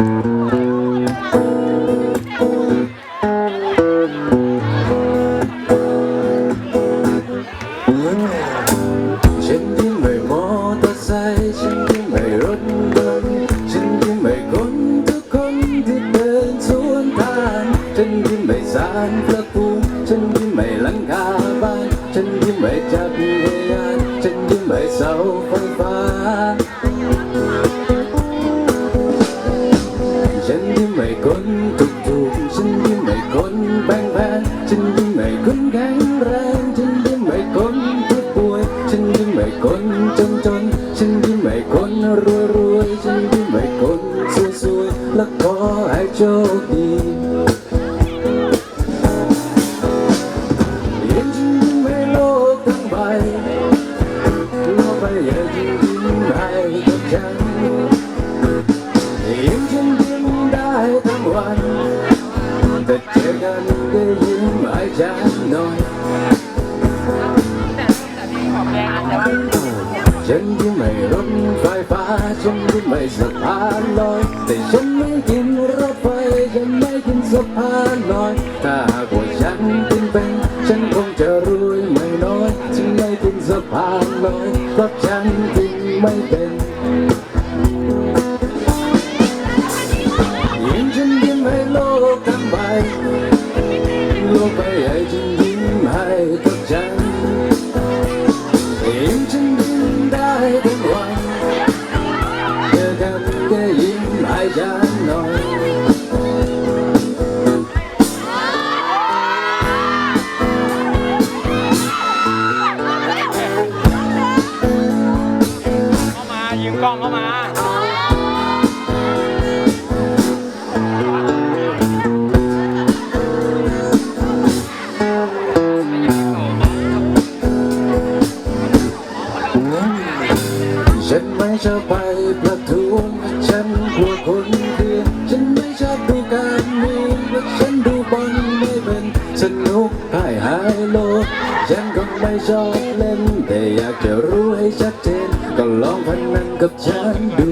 ฉันยิ้มให้มอตอร์ไซค์ฉันยิ้มให้รถยนต์ฉันยิ้มให้คนทุกคนที่เดินสวนทางฉันยิ้มให้สารพระภูมิฉันยิ้มให้หลังคาบ้านฉันยิ้มให้จักรยานฉันยิ้มให้เสาไฟฟ้า ให้คนจนจนฉันยิ้มให้คนรวยรวยฉันยิ้มให้คนสวยสวยและขอให้โชคดียิ้มฉันยิ้มให้โลกทั้งใบโลกใบใหญ่ยิ้มยิ้มให้กับฉันยิ้มฉันยิ้มได้ทั้งวันแต่เจอกันก็ยิ้มให้ฉัน ฉันยิ้มให้รถไฟฟ้าฉันยิ้มให้สะพานลอย แต่ฉันไม่กินรถไฟฉันไม่กินสะพานลอย ถ้าหากว่าฉันกินเป็น ฉันคงจะรวยไม่น้อย ฉันไม่กินสะพานลอยเพราะฉันกินไม่เป็นยิ้มฉันยิ้มให้โลกทั้งใบโลกใบใหญ่ฉันยิ้มให้กับฉัน มให้ฉันนอยเข้ามายืมกล้องเข้ามาฉันไม่ชอบไปประท้วง ชอบเล่น แต่อยากจะรู้ให้ชัดเจน ก็ลองพันันกับฉันดู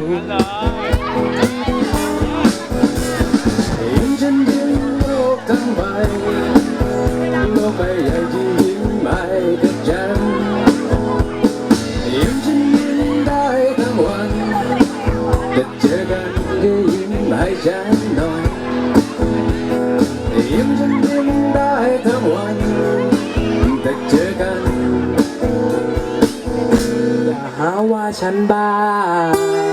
ยิ้มฉันยิ้มโลกทั้งใบโลกใบใหญ่ที่ยิ้มให้กับฉันยิ้มฉันยิ้มได้ทั้งวันแต่เจอกันก็ยิ้มให้ฉันหน่อยยิ้มฉัน หาว่าฉันบ้า